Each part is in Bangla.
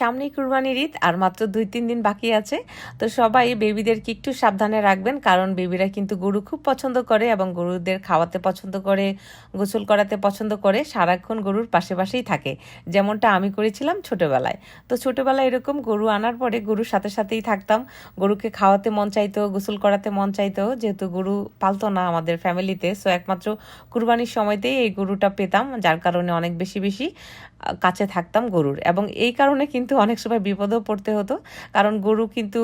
সামনেই কুরবানির ঈদ আর মাত্র দুই, তিন দিন বাকি আছে। তো সবাই বেবিদেরকে একটু সাবধানে রাখবেন, কারণ বেবিরা কিন্তু গরু খুব পছন্দ করে এবং গরুদের খাওয়াতে পছন্দ করে, গোসল করাতে পছন্দ করে, সারাক্ষণ গরুর পাশে পাশেই থাকে। যেমনটা আমি করেছিলাম ছোটবেলায়। তো ছোটবেলায় এরকম গরু আনার পরে গরুর সাথে সাথেই থাকতাম। গরুকে খাওয়াতে মন চাইতো, গোসল করাতে মন চাইতো, যেহেতু গরু পালতো না আমাদের ফ্যামিলিতে। সো একমাত্র কুরবানির সময়তেই এই গরুটা পেতাম, যার কারণে অনেক বেশি বেশি কাছে থাকতাম গরুর। এবং এই কারণে কিন্তু অনেক সময় বিপদেও পড়তে হতো। কারণ গরু কিন্তু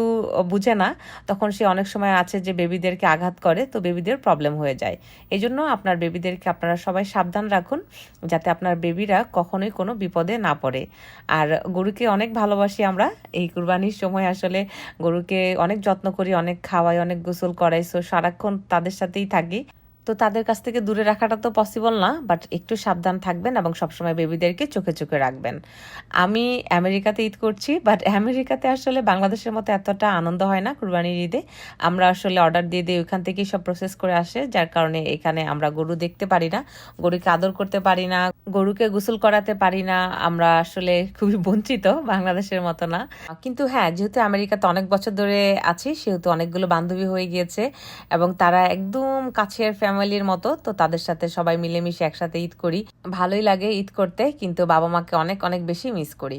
বুঝে না। তখন সে অনেক সময় আছে যে বেবিদেরকে আঘাত করে, তো বেবিদের প্রবলেম হয়ে যায়। এই জন্য আপনার বেবিদেরকে আপনারা সবাই সাবধান রাখুন, যাতে আপনার বেবিরা কখনোই কোনো বিপদে না পড়ে। আর গরুকে অনেক ভালোবাসি আমরা। এই কুরবানির সময় আসলে গরুকে অনেক যত্ন করি, অনেক খাওয়াই, অনেক গোসল করাই। সো সারাক্ষণ তাদের সাথেই থাকি। তো তাদের কাছ থেকে দূরে রাখাটা তো পসিবল না বাট একটু সাবধান থাকবেন এবং সবসময় বেবিদেরকে চোখে চোখে রাখবেন। আমি আমেরিকাতে ঈদ করছি বাট আমেরিকাতে আসলে বাংলাদেশের মতো এতটা আনন্দ হয় না কুরবানির ঈদে। আমরা আসলে অর্ডার দিয়ে দিই ওইখান থেকেই সব প্রসেস করে আসে, যার কারণে এখানে আমরা গরু দেখতে পারি না, গরুকে আদর করতে পারি না, গরুকে গোসল করাতে পারি না, আমরা আসলে খুবই বঞ্চিত, বাংলাদেশের মতো না। কিন্তু হ্যাঁ যেহেতু আমেরিকাতে অনেক বছর ধরে আছি, সেহেতু অনেকগুলো বান্ধবী হয়ে গিয়েছে, এবং তারা একদম কাছের ফ্যামিলির মতো, তো তাদের সাথে সবাই মিলেমিশে একসাথে ঈদ করি। ভালোই লাগে ঈদ করতে, কিন্তু বাবা মাকে অনেক অনেক বেশি মিস করি।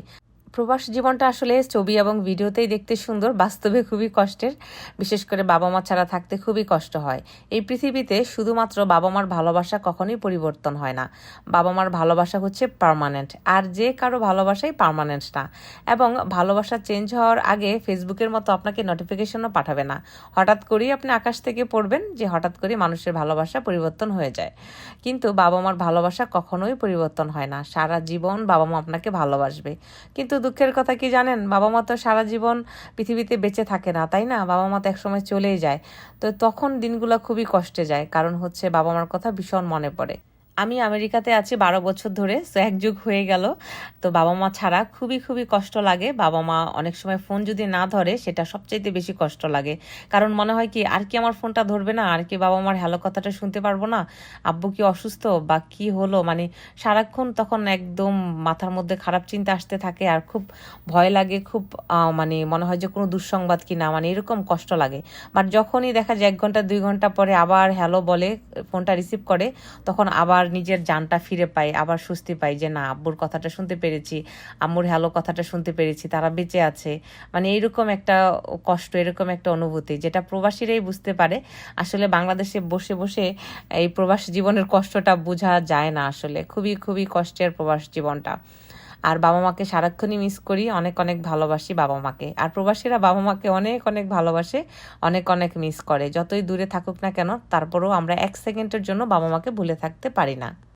প্রবাস জীবনটা আসলে ছবি এবং ভিডিওতেই দেখতে সুন্দর, বাস্তবে খুবই কষ্টের। বিশেষ করে বাবা মা ছাড়া থাকতে খুবই কষ্ট হয়। এই পৃথিবীতে শুধুমাত্র বাবা মার ভালোবাসা কখনোই পরিবর্তন হয় না। বাবা মার ভালোবাসা হচ্ছে পার্মানেন্ট আর যে কারও ভালোবাসাই পার্মানেন্ট না। এবং ভালোবাসা চেঞ্জ হওয়ার আগে ফেসবুকের মতো আপনাকে নোটিফিকেশনও পাঠাবে না। হঠাৎ করেই আপনি আকাশ থেকে পড়বেন যে হঠাৎ করে মানুষের ভালোবাসা পরিবর্তন হয়ে যায়। কিন্তু বাবা মার ভালোবাসা কখনোই পরিবর্তন হয় না। সারা জীবন বাবা মা আপনাকে ভালোবাসবে। কিন্তু দুঃখের কথা কি জানেন? বাবা মা তো সারা জীবন পৃথিবীতে বেঁচে থাকে না, তাই না? বাবা মা তো একসময় চলেই যায়। তো তখন দিনগুলো খুবই কষ্টে যায়, কারণ হচ্ছে বাবা মার কথা ভীষণ মনে পড়ে। আমি আমেরিকাতে আছি বারো বছর ধরে সো এক যুগ হয়ে গেল। তো বাবা মা ছাড়া খুবই খুবই কষ্ট লাগে। বাবা মা অনেক সময় ফোন যদি না ধরে, সেটা সবচাইতে বেশি কষ্ট লাগে। কারণ মনে হয় কি, আর কি আমার ফোনটা ধরবে না? আর কি বাবা মার হ্যালো কথাটা শুনতে পারব না? আব্বু কি অসুস্থ? বা কি হলো? মানে সারাক্ষণ তখন একদম মাথার মধ্যে খারাপ চিন্তা আসতে থাকে আর খুব ভয় লাগে, খুব মানে মনে হয় যে কোনো দুঃসংবাদ কি না মানে এরকম কষ্ট লাগে। বাট যখনই দেখা যায় এক ঘণ্টা, দুই ঘণ্টা পরে আবার হ্যালো বলে, ফোনটা রিসিভ করে, তখন আবার নিজের জানটা ফিরে পাই আবার স্বস্তি পাই যে, না, আব্বুর কথাটা শুনতে পেরেছি, আম্মুর হ্যালো কথাটা শুনতে পেরেছি, তারা বেঁচে আছে। মানে এইরকম একটা কষ্ট, এরকম একটা অনুভূতি, যেটা প্রবাসীরাই বুঝতে পারে। আসলে বাংলাদেশে বসে বসে এই প্রবাস জীবনের কষ্টটা বোঝা যায় না আসলে। খুবই খুবই কষ্টের প্রবাস জীবনটা। আর বাবা মাকে সারাক্ষণই মিস করি, অনেক অনেক ভালোবাসি বাবা মাকে। আর প্রবাসীরা বাবা মাকে অনেক অনেক ভালোবাসে, অনেক অনেক মিস করে। যতই দূরে থাকুক না কেন, তারপরেও আমরা এক সেকেন্ডের জন্য বাবা মাকে ভুলে থাকতে পারি না।